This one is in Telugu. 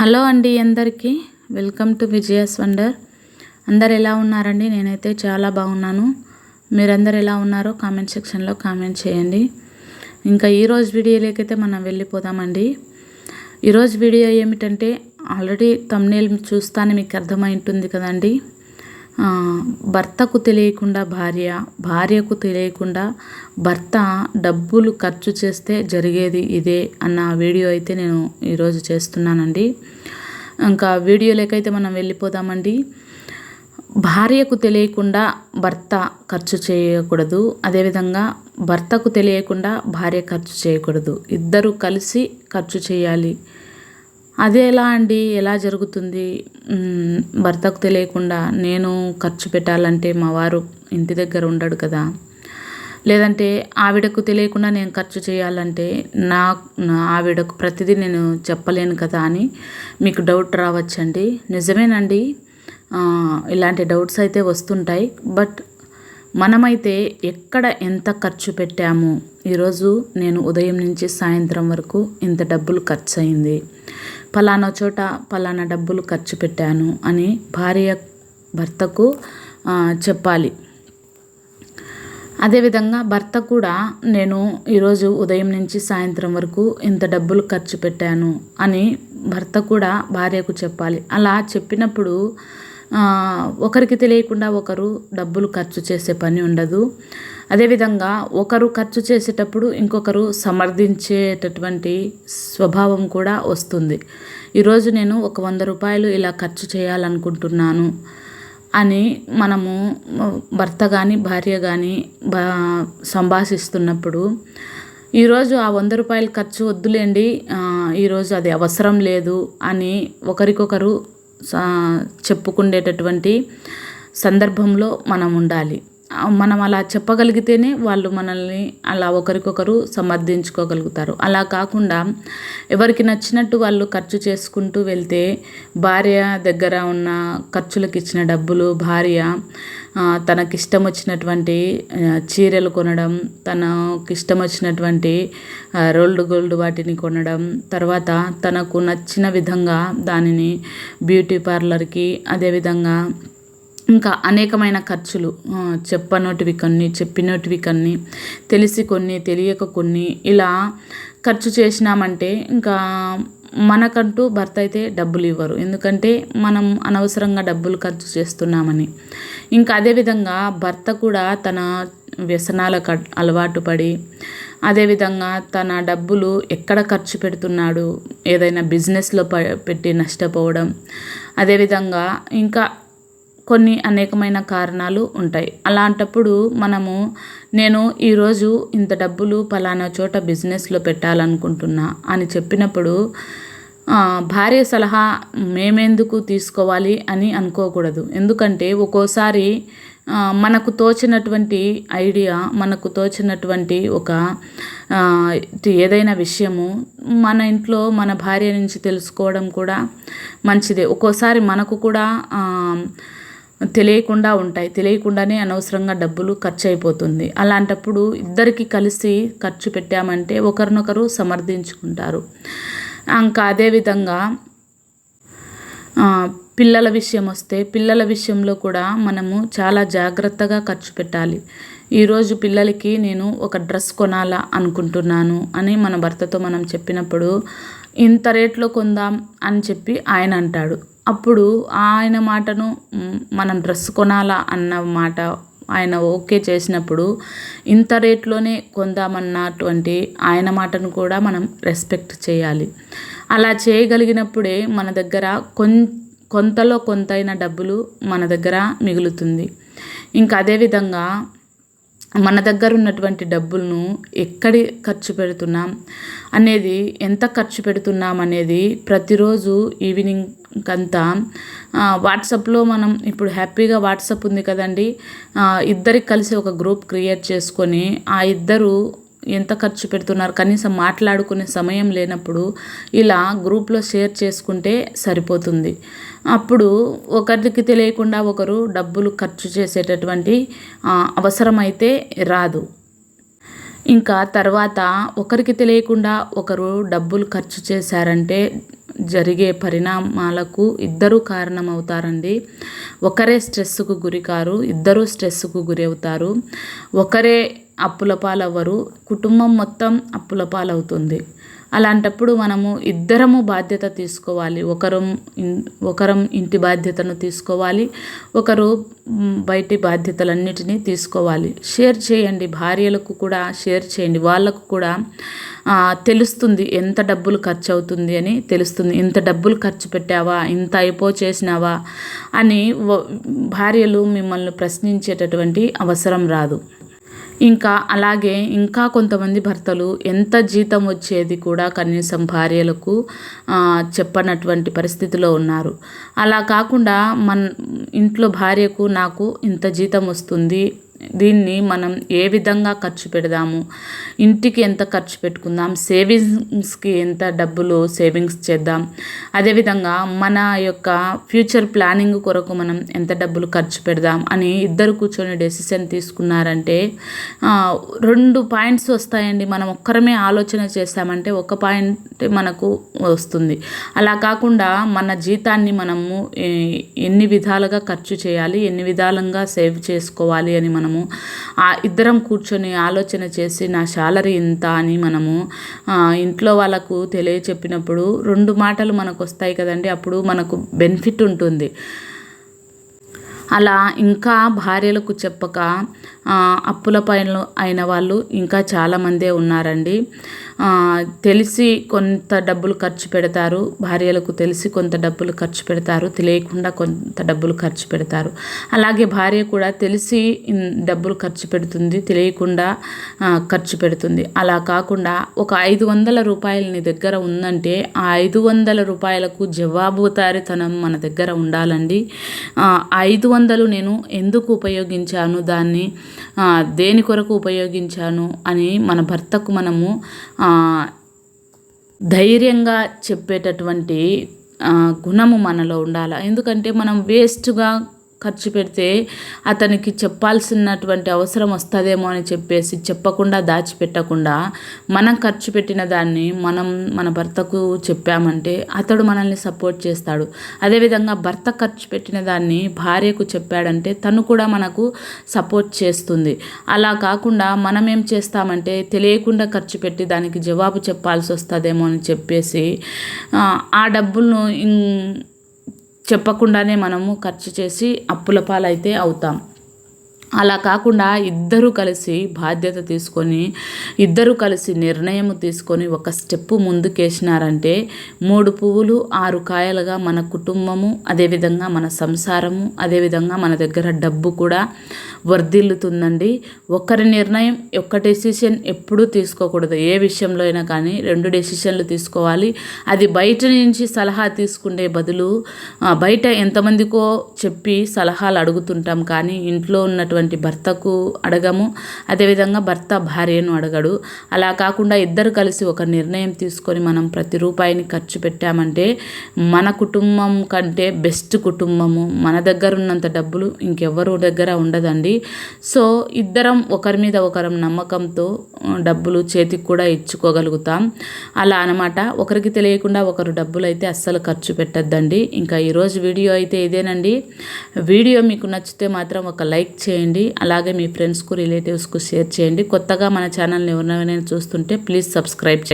హలో అండి అందరికీ. Welcome to Vijaya's wonder. అందరు ఎలా ఉన్నారండి? నేనైతే చాలా బాగున్నాను. మీరందరు ఎలా ఉన్నారో కామెంట్ సెక్షన్లో కామెంట్ చేయండి. ఇంకా ఈరోజు వీడియోలోకైతే మనం వెళ్ళిపోదామండి. ఈరోజు వీడియో ఏమిటంటే ఆల్రెడీ తమ్నేల్ చూస్తానే మీకు అర్థమై ఉంటుంది కదండి. భర్తకు తెలియకుండా భార్య భార్యకు తెలియకుండా భర్త డబ్బులు ఖర్చు చేస్తే జరిగేది ఇదే అన్న వీడియో అయితే నేను ఈరోజు చేస్తున్నానండి. ఇంకా వీడియోలోకైతే మనం వెళ్ళిపోదామండి. భార్యకు తెలియకుండా భర్త ఖర్చు చేయకూడదు. అదేవిధంగా భర్తకు తెలియకుండా భార్య ఖర్చు చేయకూడదు. ఇద్దరు కలిసి ఖర్చు చేయాలి. అదే ఎలా అండి? ఎలా జరుగుతుంది? భర్తకు తెలియకుండా నేను ఖర్చు పెట్టాలంటే మా వారు ఇంటి దగ్గర ఉండడు కదా. లేదంటే ఆవిడకు తెలియకుండా నేను ఖర్చు చేయాలంటే నా ఆవిడకు ప్రతిదీ నేను చెప్పలేను కదా అని మీకు డౌట్ రావచ్చండి. నిజమేనండి. ఇలాంటి డౌట్స్ అయితే వస్తుంటాయి. బట్ మనమైతే ఎక్కడ ఎంత ఖర్చు పెట్టాము? ఈరోజు నేను ఉదయం నుంచి సాయంత్రం వరకు ఇంత డబ్బులు ఖర్చు అయింది పలానా చోట ఫలానా డబ్బులు ఖర్చు పెట్టాను అని భార్య భర్తకు చెప్పాలి. అదేవిధంగా భర్త కూడా నేను ఈరోజు ఉదయం నుంచి సాయంత్రం వరకు ఇంత డబ్బులు ఖర్చు పెట్టాను అని భర్త కూడా భార్యకు చెప్పాలి. అలా చెప్పినప్పుడు ఒకరికి తెలియకుండా ఒకరు డబ్బులు ఖర్చు చేసే పని ఉండదు. అదేవిధంగా ఒకరు ఖర్చు చేసేటప్పుడు ఇంకొకరు సమర్థించేటటువంటి స్వభావం కూడా వస్తుంది. ఈరోజు నేను ఒక వంద రూపాయలు ఇలా ఖర్చు చేయాలనుకుంటున్నాను అని మనము భర్త కానీ భార్య కానీ బా సంభాషిస్తున్నప్పుడు ఈరోజు ఆ వంద రూపాయల ఖర్చు వద్దులేండి ఈరోజు అది అవసరం లేదు అని ఒకరికొకరు సా- చెప్పుకునేటటువంటి సందర్భంలో మనం ఉండాలి. మనం అలా చెప్పగలిగితేనే వాళ్ళు మనల్ని అలా ఒకరికొకరు సమర్థించుకోగలుగుతారు. అలా కాకుండా ఎవరికి నచ్చినట్టు వాళ్ళు ఖర్చు చేసుకుంటూ వెళ్తే భార్య దగ్గర ఉన్న ఖర్చులకు ఇచ్చిన డబ్బులు భార్య తనకిష్టం వచ్చినటువంటి చీరలు కొనడం తనకిష్టం వచ్చినటువంటి రోల్డ్ గోల్డ్ వాటిని కొనడం తర్వాత తనకు నచ్చిన విధంగా దానిని బ్యూటీ పార్లర్కి అదేవిధంగా ఇంకా అనేకమైన ఖర్చులు చెప్పనోటివి కొన్ని చెప్పినోటివి కొన్ని తెలిసి కొన్ని తెలియక కొన్ని ఇలా ఖర్చు చేసినామంటే ఇంకా మనకంటూ భర్త అయితే డబ్బులు ఇవ్వరు. ఎందుకంటే మనం అనవసరంగా డబ్బులు ఖర్చు చేస్తున్నామని. ఇంకా అదేవిధంగా భర్త కూడా తన వ్యసనాలకు అలవాటు పడి అదేవిధంగా తన డబ్బులు ఎక్కడ ఖర్చు పెడుతున్నాడు ఏదైనా బిజినెస్లో ప పెట్టి నష్టపోవడం అదేవిధంగా ఇంకా కొన్ని అనేకమైన కారణాలు ఉంటాయి. అలాంటప్పుడు మనము నేను ఈరోజు ఇంత డబ్బులు ఫలానా చోట బిజినెస్లో పెట్టాలనుకుంటున్నా అని చెప్పినప్పుడు భార్య సలహా మేమెందుకు తీసుకోవాలి అని అనుకోకూడదు. ఎందుకంటే ఒక్కోసారి మనకు తోచినటువంటి ఐడియా మనకు తోచినటువంటి ఒక ఏదైనా విషయము మన ఇంట్లో మన భార్య నుంచి తెలుసుకోవడం కూడా మంచిదే. ఒక్కోసారి మనకు కూడా తెలియకుండా ఉంటాయి. తెలియకుండానే అనవసరంగా డబ్బులు ఖర్చు అయిపోతుంది అలాంటప్పుడు ఇద్దరికి కలిసి ఖర్చు పెట్టామంటే ఒకరినొకరు సమర్థించుకుంటారు. ఇంకా అదేవిధంగా పిల్లల విషయం వస్తే పిల్లల విషయంలో కూడా మనము చాలా జాగ్రత్తగా ఖర్చు పెట్టాలి. ఈరోజు పిల్లలకి నేను ఒక డ్రెస్ కొనాలా అనుకుంటున్నాను అని మన భర్తతో మనం చెప్పినప్పుడు ఇంత రేట్లో కొందాం అని చెప్పి ఆయన అంటాడు. అప్పుడు ఆయన మాటను మనం డ్రెస్ కొనాలా అన్న మాట ఆయన ఓకే చేసినప్పుడు ఇంత రేట్లోనే కొందామన్నటువంటి ఆయన మాటను కూడా మనం రెస్పెక్ట్ చేయాలి. అలా చేయగలిగినప్పుడే మన దగ్గర కొం కొంతలో కొంతైన డబ్బులు మన దగ్గర మిగులుతుంది. ఇంకా అదేవిధంగా మన దగ్గర ఉన్నటువంటి డబ్బులను ఎక్కడి ఖర్చు పెడుతున్నాం అనేది ఎంత ఖర్చు పెడుతున్నాం అనేది ప్రతిరోజు ఈవినింగ్ కంతా వాట్సాప్లో మనం ఇప్పుడు హ్యాపీగా వాట్సాప్ ఉంది కదండి. ఇద్దరికి కలిసి ఒక గ్రూప్ క్రియేట్ చేసుకొని ఆ ఇద్దరు ఎంత ఖర్చు పెడుతున్నారు? కనీసం మాట్లాడుకునే సమయం లేనప్పుడు ఇలా గ్రూప్లో షేర్ చేసుకుంటే సరిపోతుంది. అప్పుడు ఒకరికి తెలియకుండా ఒకరు డబ్బులు ఖర్చు చేసేటటువంటి అవసరమైతే రాదు. ఇంకా తర్వాత ఒకరికి తెలియకుండా ఒకరు డబ్బులు ఖర్చు చేశారంటే జరిగే పరిణామాలకు ఇద్దరు కారణమవుతారండి. ఒకరే స్ట్రెస్కు గురికారు ఇద్దరు స్ట్రెస్కు గురి అవుతారు ఒకరే అప్పుల పాలవ్వరు. కుటుంబం మొత్తం అప్పుల పాలవుతుంది. అలాంటప్పుడు మనము ఇద్దరము బాధ్యత తీసుకోవాలి. ఒకరం ఒకరం ఇంటి బాధ్యతను తీసుకోవాలి. ఒకరు బయటి బాధ్యతలన్నిటినీ తీసుకోవాలి. షేర్ చేయండి. భార్యలకు కూడా షేర్ చేయండి. వాళ్ళకు కూడా తెలుస్తుంది ఎంత డబ్బులు ఖర్చు అవుతుంది అని తెలుస్తుంది. ఇంత డబ్బులు ఖర్చు పెట్టావా? ఇంత అయిపో చేసినావా? అని భార్యలు మిమ్మల్ని ప్రశ్నించేటటువంటి అవసరం రాదు. ఇంకా అలాగే ఇంకా కొంతమంది భర్తలు ఎంత జీతం వచ్చేది కూడా కనీసం భార్యలకు చెప్పనటువంటి పరిస్థితిలో ఉన్నారు. అలా కాకుండా మన ఇంట్లో భార్యకు నాకు ఇంత జీతం వస్తుంది దీన్ని మనం ఏ విధంగా ఖర్చు పెడదాము? ఇంటికి ఎంత ఖర్చు పెట్టుకుందాం? సేవింగ్స్కి ఎంత డబ్బులు సేవింగ్స్ చేద్దాం? అదేవిధంగా మన యొక్క ఫ్యూచర్ ప్లానింగ్ కొరకు మనం ఎంత డబ్బులు ఖర్చు పెడదాం? అని ఇద్దరు కూర్చొని డెసిషన్ తీసుకున్నారంటే రెండు పాయింట్స్ వస్తాయండి. మనం ఒక్కరమే ఆలోచన చేస్తామంటే ఒక పాయింట్ మనకు వస్తుంది. అలా కాకుండా మన జీతాన్ని మనము ఎన్ని విధాలుగా ఖర్చు చేయాలి ఎన్ని విధాలుగా సేవ్ చేసుకోవాలి అని మనం మనము ఆ ఇద్దరం కూర్చొని ఆలోచన చేసి నా శాలరీ ఇంత అని మనము ఇంట్లో వాళ్ళకు తెలియచెప్పినప్పుడు రెండు మాటలు మనకు వస్తాయి కదండి అప్పుడు మనకు బెనిఫిట్ ఉంటుంది. అలా ఇంకా భార్యలకు చెప్పక అప్పుల పైన అయిన వాళ్ళు ఇంకా చాలామందే ఉన్నారండి. తెలిసి కొంత డబ్బులు ఖర్చు పెడతారు. భార్యలకు తెలిసి కొంత డబ్బులు ఖర్చు పెడతారు. తెలియకుండా కొంత డబ్బులు ఖర్చు పెడతారు. అలాగే భార్య కూడా తెలిసి డబ్బులు ఖర్చు పెడుతుంది. తెలియకుండా ఖర్చు పెడుతుంది. అలా కాకుండా ఒక ఐదు వందల రూపాయలు నీ దగ్గర ఉందంటే ఆ ఐదు వందల రూపాయలకు జవాబుదారితనం మన దగ్గర ఉండాలండి. ఐదు వందలు నేను ఎందుకు ఉపయోగించాను? దాన్ని దేని కొరకు ఉపయోగించాను? అని మన భర్తకు మనము ధైర్యంగా చెప్పేటటువంటి గుణము మనలో ఉండాలి? ఎందుకంటే మనం వేస్ట్గా ఖర్చు పెడితే అతనికి చెప్పాల్సినటువంటి అవసరం వస్తుందేమో అని చెప్పేసి చెప్పకుండా దాచిపెట్టకుండా మనం ఖర్చు పెట్టిన దాన్ని మనం మన భర్తకు చెప్పామంటే అతడు మనల్ని సపోర్ట్ చేస్తాడు. అదేవిధంగా భర్త ఖర్చు పెట్టిన దాన్ని భార్యకు చెప్పాడంటే తను కూడా మనకు సపోర్ట్ చేస్తుంది. అలా కాకుండా మనం ఏం చేస్తామంటే తెలియకుండా ఖర్చు పెట్టి దానికి జవాబు చెప్పాల్సి వస్తుందేమో అని చెప్పేసి ఆ డబ్బులను చెప్పకుండానే మనము ఖర్చు చేసి అప్పుల పాలైతే అవుతాం. అలా కాకుండా ఇద్దరు కలిసి బాధ్యత తీసుకొని ఇద్దరు కలిసి నిర్ణయం తీసుకొని ఒక స్టెప్పు ముందుకేసినారంటే మూడు పువ్వులు ఆరు కాయలుగా మన కుటుంబము అదేవిధంగా మన సంసారము అదేవిధంగా మన దగ్గర డబ్బు కూడా వర్ధిల్లుతుందండి. ఒకరి నిర్ణయం ఒక్క డెసిషన్ ఎప్పుడూ తీసుకోకూడదు. ఏ విషయంలో అయినా కానీ రెండు డెసిషన్లు తీసుకోవాలి. అది బయట నుంచి సలహా తీసుకునే బదులు బయట ఎంతమందికో చెప్పి సలహాలు అడుగుతుంటాం కానీ ఇంట్లో ఉన్నటువంటి భర్తకు అడగము. అదేవిధంగా భర్త భార్యను అడగడు. అలా కాకుండా ఇద్దరు కలిసి ఒక నిర్ణయం తీసుకొని మనం ప్రతి రూపాయిని ఖర్చు పెట్టామంటే మన కుటుంబం కంటే బెస్ట్ కుటుంబము. మన దగ్గర ఉన్నంత డబ్బులు ఇంకెవ్వరు దగ్గర ఉండదండి. సో ఇద్దరం ఒకరి మీద ఒకరం నమ్మకంతో డబ్బులు చేతికి కూడా ఇచ్చుకోగలుగుతాం. అలా అనమాట. ఒకరికి తెలియకుండా ఒకరు డబ్బులు అయితే అస్సలు ఖర్చు పెట్టద్దండి. ఇంకా ఈరోజు వీడియో అయితే ఇదేనండి. వీడియో మీకు నచ్చితే మాత్రం ఒక లైక్ చేయండి. చేయండి అలాగే మీ ఫ్రెండ్స్కు రిలేటివ్స్కు షేర్ చేయండి. కొత్తగా మన ఛానల్ని ఎవరైనా చూస్తుంటే ప్లీజ్ సబ్స్క్రైబ్ చేయండి.